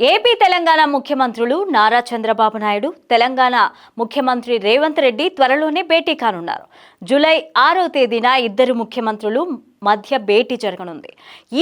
AP Telangana ముఖ్యమంత్రులు నారా చంద్రబాబు నాయుడు తెలంగాణ ముఖ్యమంత్రి రేవంత్ రెడ్డి త్వరలోనే భేటీ కానున్నారు. జూలై ఆరో తేదీన ఇద్దరు ముఖ్యమంత్రులు మధ్య భేటీ జరగనుంది.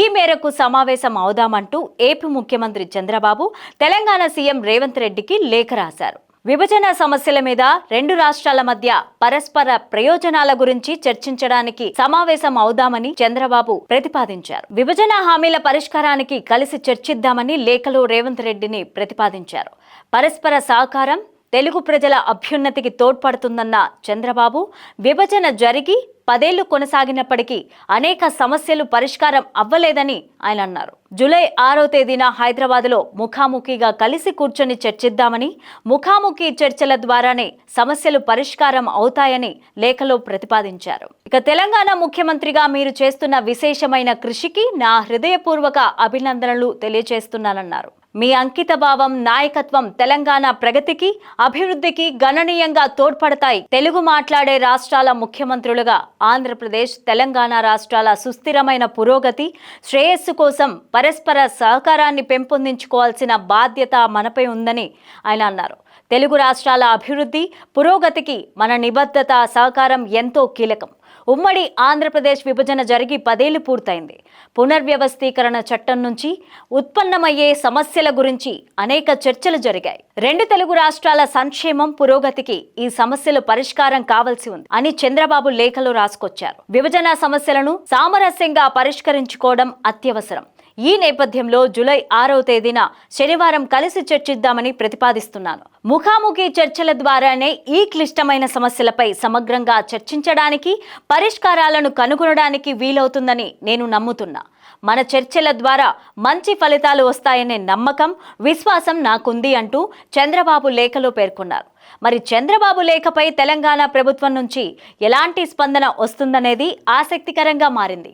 ఈ మేరకు సమావేశం అవుదామంటూ ఏపీ ముఖ్యమంత్రి చంద్రబాబు తెలంగాణ సీఎం రేవంత్ రెడ్డికి లేఖ రాశారు. విభజన సమస్యల మీద రెండు రాష్ట్రాల మధ్య పరస్పర ప్రయోజనాల గురించి చర్చించడానికి సమావేశం అవుదామని చంద్రబాబు ప్రతిపాదించారు. విభజన హామీల పరిష్కారానికి కలిసి చర్చిద్దామని లేఖలో రేవంత్ రెడ్డిని ప్రతిపాదించారు. పరస్పర సహకారం తెలుగు ప్రజల అభ్యున్నతికి తోడ్పడుతుందన్న చంద్రబాబు. విభజన జరిగి పదేళ్ళు కొనసాగినప్పటికీ అనేక సమస్యలు పరిష్కారం అవ్వలేదని ఆయన అన్నారు. జూలై ఆరో తేదీన హైదరాబాద్లో ముఖాముఖిగా కలిసి కూర్చొని చర్చిద్దామని ముఖాముఖి చర్చల ద్వారానే సమస్యలు పరిష్కారం అవుతాయని లేఖలో ప్రతిపాదించారు. ఇక తెలంగాణ ముఖ్యమంత్రిగా మీరు చేస్తున్న విశేషమైన కృషికి నా హృదయపూర్వక అభినందనలు తెలియజేస్తున్నానన్నారు. మీ అంకిత భావం నాయకత్వం తెలంగాణ ప్రగతికి అభివృద్ధికి గణనీయంగా తోడ్పడతాయి. తెలుగు మాట్లాడే రాష్ట్రాల ముఖ్యమంత్రులుగా ఆంధ్రప్రదేశ్ తెలంగాణ రాష్ట్రాల సుస్థిరమైన పురోగతి శ్రేయస్సు కోసం పరస్పర సహకారాన్ని పెంపొందించుకోవాల్సిన బాధ్యత మనపై ఉందని ఆయన అన్నారు. తెలుగు రాష్ట్రాల అభివృద్ధి పురోగతికి మన నిబద్ధత సహకారం ఎంతో కీలకం. ఉమ్మడి ఆంధ్రప్రదేశ్ విభజన జరిగి పదేళ్ళు పూర్తయింది. పునర్వ్యవస్థీకరణ చట్టం నుంచి ఉత్పన్నమయ్యే సమస్యల గురించి అనేక చర్చలు జరిగాయి. రెండు తెలుగు రాష్ట్రాల సంక్షేమం పురోగతికి ఈ సమస్యలు పరిష్కారం కావాల్సి ఉంది అని చంద్రబాబు లేఖలో రాసుకొచ్చారు. విభజన సమస్యలను సామరస్యంగా పరిష్కరించుకోవడం అత్యవసరం. ఈ నేపథ్యంలో జూలై ఆరవ తేదీన శనివారం కలిసి చర్చిద్దామని ప్రతిపాదిస్తున్నాను. ముఖాముఖి చర్చల ద్వారానే ఈ క్లిష్టమైన సమస్యలపై సమగ్రంగా చర్చించడానికి పరిష్కారాలను కనుగొనడానికి వీలవుతుందని నేను నమ్ముతున్నా. మన చర్చల ద్వారా మంచి ఫలితాలు వస్తాయనే నమ్మకం విశ్వాసం నాకుంది అంటూ చంద్రబాబు లేఖలో పేర్కొన్నారు. మరి చంద్రబాబు లేఖపై తెలంగాణ ప్రభుత్వం నుంచి ఎలాంటి స్పందన వస్తుందనేది ఆసక్తికరంగా మారింది.